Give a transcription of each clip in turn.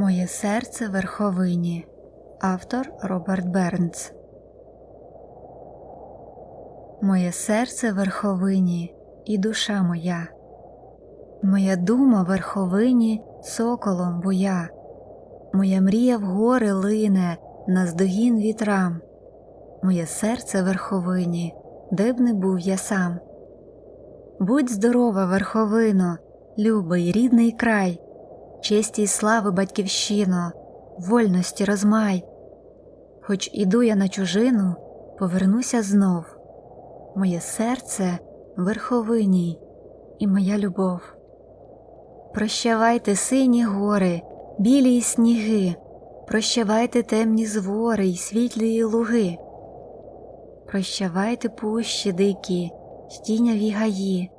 Моє серце верховині. Автор Роберт Бернс. Моє серце верховині і душа моя. Моя дума верховині соколом буя. Моя мрія в гори лине наздогін вітрам. Моє серце верховині, де б не був я сам. Будь здорова, верховино, любий рідний край, честі й слави батьківщино, вольності розмай. Хоч іду я на чужину, повернуся знов. Моє серце верховиній і моя любов. Прощавайте сині гори, білі й сніги, прощавайте темні звори й світлі луги. Прощавайте пущі дикі, стіняві гаї,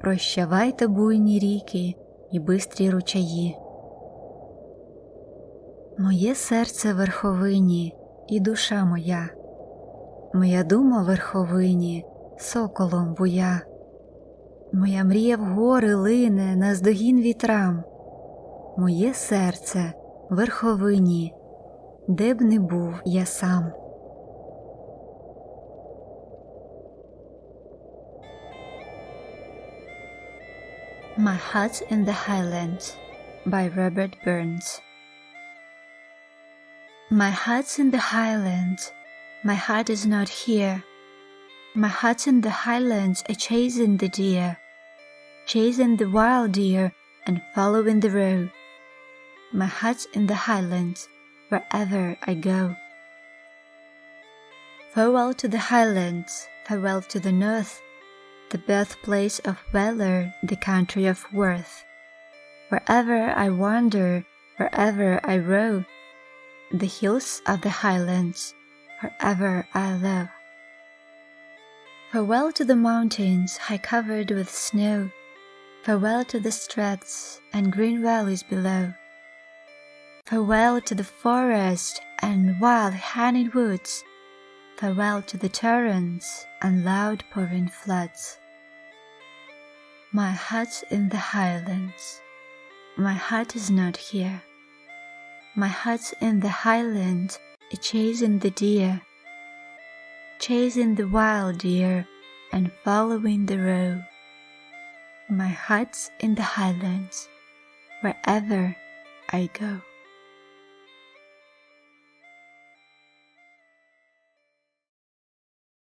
прощавайте буйні ріки і бистрі ручаї. Моє серце верховині і душа моя, моя дума верховині, соколом буя, моя мрія в гори лине наздогін вітрам, моє серце верховині, де б не був я сам. My Hut in the Highlands by Robert Burns. My hut's in the highlands, my heart is not here. My hut's in the highlands, a chasing the deer, chasing the wild deer and following the roe. My hut's in the highlands, wherever I go. Farewell to the highlands, farewell to the north, the birthplace of valor, the country of worth. Wherever I wander, wherever I rove, the hills of the highlands, wherever I love. Farewell to the mountains high covered with snow, farewell to the straths and green valleys below. Farewell to the forest and wild honeyed woods, farewell to the torrents and loud pouring floods. My hut's in the highlands, my hut is not here. My hut's in the highlands, chasing the deer, chasing the wild deer and following the roe. My hut's in the highlands, wherever I go.